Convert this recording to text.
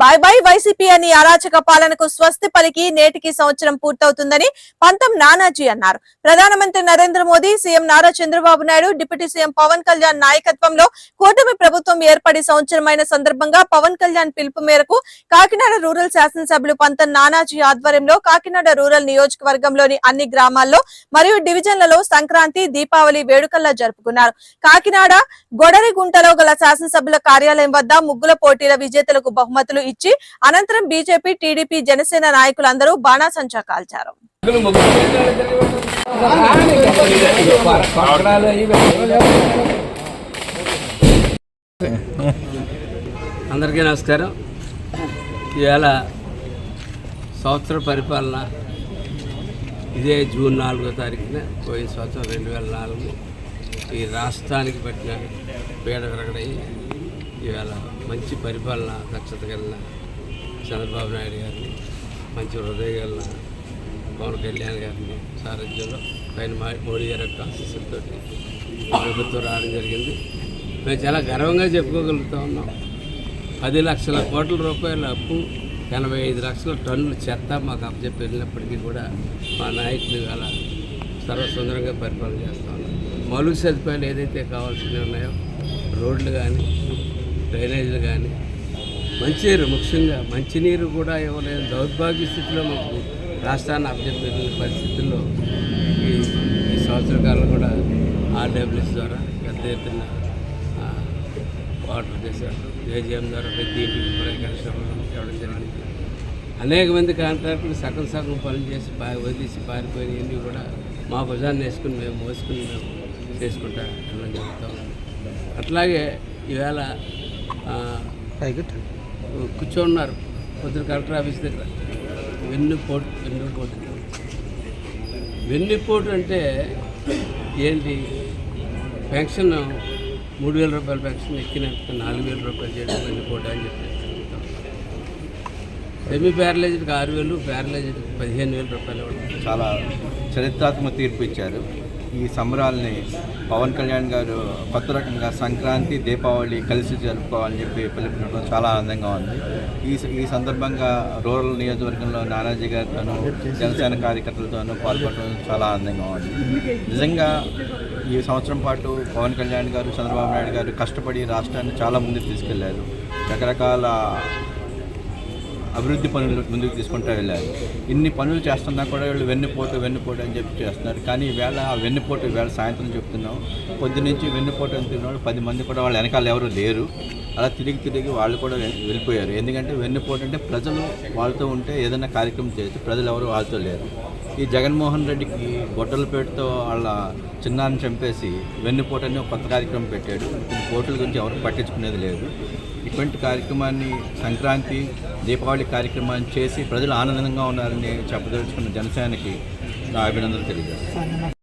By by YCP అని అరాచక పాలనకు స్వస్తి పలికి నేటికి సంవత్సరం పూర్తవుతుందని పంతం నానాజీ అన్నారు. ప్రధానమంత్రి Narendra Modi CM Nara Chandrababu Naidu deputy CM Pawan Kalyan నాయకత్వంలో కూటమి ప్రభుత్వం ఏర్పడి సంవత్సరమైన సందర్భంగా పవన్ కళ్యాణ్ పిలుపు మేరకు కాకినాడ రూరల్ శాసనసభ్యులు పంతం నానాజీ ఆధ్వర్యంలో కాకినాడ రూరల్ నియోజకవర్గంలోని అన్ని గ్రామాల్లో మరియు డివిజన్లలో సంక్రాంతి దీపావళి వేడుకల్లా జరుపుకున్నారు. కాకినాడ గొడరిగుంటలో గల శాసనసభ్యుల కార్యాలయం వద్ద ముగ్గుల పోటీల విజేతలకు బహుమతి బహుమతులు ఇచ్చి అనంతరం బీజేపీ టీడీపీ జనసేన నాయకులందరూ బాణాసంచా కాల్చారు. అందరికీ నమస్కారం. ఇవాళ సంవత్సర పరిపాలన ఇదే జూన్ నాలుగో తారీఖున పోయిన సంవత్సరం రెండు వేల నాలుగు ఈ రాష్ట్రానికి పట్టిన పీడ విరగడయి ఈవేళ మంచి పరిపాలన దక్షత కలిగిన చంద్రబాబు నాయుడు గారిని మంచి హృదయ కలిగిన పవన్ కళ్యాణ్ గారిని సారథ్యంలో పైన మా- మోడీ గారి యొక్క ఆశీస్సులతో ప్రభుత్వం రావడం జరిగింది. మేము చాలా గర్వంగా చెప్పుకోగలుగుతా ఉన్నాం. పది లక్షల కోట్ల రూపాయల అప్పు ఎనభై ఐదు లక్షల టన్నులు చెత్త మాకు అప్పచెప్పి వెళ్ళినప్పటికీ కూడా మా నాయకులు అలా సర్వసుందరంగా పరిపాలన చేస్తా ఉన్నారు. మౌలిక సదుపాయాలు ఏదైతే కావాల్సినవి ఉన్నాయో రోడ్లు కానీ డ్రైనేజీలు కానీ మంచినీరు ముఖ్యంగా మంచినీరు కూడా ఇవ్వలేదు దౌర్భాగ్య స్థితిలో మాకు రాష్ట్రాన్ని అప్పచెప్పి పరిస్థితుల్లో ఈ ఈ సంవత్సర కాలం కూడా ఆర్డబ్ల్యూఎస్ ద్వారా పెద్ద ఎత్తున వాటర్ చేశారు ఏజీఎం ద్వారా ప్రతి ఇంటికి కూడా కనెక్షన్ ఇవ్వడం జరిగింది. అనేక మంది కాంట్రాక్టులు సగం సగం పనులు చేసి పా వదిలేసి పారిపోయినవన్నీ కూడా మా భుజాన్ని వేసుకుని మేము మోసుకుని మేము చేసుకుంటా వెళ్ళడం జరుగుతాం అట్లాగే ఈవేళ కూర్చోన్నారు పొద్దున కలెక్టర్ ఆఫీస్ దగ్గర. వెన్నుపోటు వెన్నుపోటు వెన్నుపోటు అంటే ఏంటి? పెన్షన్ మూడు వేల రూపాయల పెన్షన్ ఎక్కినంత నాలుగు వేల రూపాయలు చేయడం వెన్నుపోటు అని చెప్పి సెమీ ప్యారలైజ్డ్కి ఆరు వేలు ప్యారలైజ్డ్కి పదిహేను వేల రూపాయలు ఇవ్వడం. చాలా చరిత్రాత్మక తీర్పు ఇచ్చారు. ఈ సంబరాల్ని పవన్ కళ్యాణ్ గారు కొత్త రకంగా సంక్రాంతి దీపావళి కలిసి జరుపుకోవాలని చెప్పి పిలుపునడం చాలా ఆనందంగా ఉంది. ఈ ఈ సందర్భంగా రూరల్ నియోజకవర్గంలో నానాజీ గారితోనూ జనసేన కార్యకర్తలతోనూ పాల్గొనడం చాలా ఆనందంగా ఉంది. నిజంగా ఈ సంవత్సరం పాటు పవన్ కళ్యాణ్ గారు చంద్రబాబు నాయుడు గారు కష్టపడి రాష్ట్రాన్ని చాలా ముందుకు తీసుకెళ్ళారు. రకరకాల అభివృద్ధి పనులు ముందుకు తీసుకుంటూ వెళ్ళారు. ఇన్ని పనులు చేస్తున్నా కూడా వీళ్ళు వెన్నుపోటు వెన్నుపోటు అని చెప్పి చేస్తున్నారు. కానీ ఈవేళ ఆ వెన్నుపోటు ఈవేళ సాయంత్రం చెప్తున్నాం. పొద్దు నుంచి వెన్నుపోటు అని తిన్నాడు పది మంది కూడా వాళ్ళ వెనకాల ఎవరు లేరు. అలా తిరిగి తిరిగి వాళ్ళు కూడా వెళ్ళిపోయారు. ఎందుకంటే వెన్నుపోటు అంటే ప్రజలు వాళ్ళతో ఉంటే ఏదైనా కార్యక్రమం చేయొచ్చు. ప్రజలు ఎవరు వాళ్ళతో లేరు. ఈ జగన్మోహన్ రెడ్డికి గొడ్డలపేటతో వాళ్ళ చిన్నాన్ని చంపేసి వెన్నుపోటు అని ఒక కొత్త కార్యక్రమం పెట్టాడు. కొన్ని పోటుల గురించి ఎవరు పట్టించుకునేది లేదు. ఇటువంటి కార్యక్రమాన్ని సంక్రాంతి దీపావళి కార్యక్రమాన్ని చేసి ప్రజలు ఆనందంగా ఉన్నారని చెప్పదలుచుకున్న జనసేనకి నా అభినందనలు తెలియజేస్తాను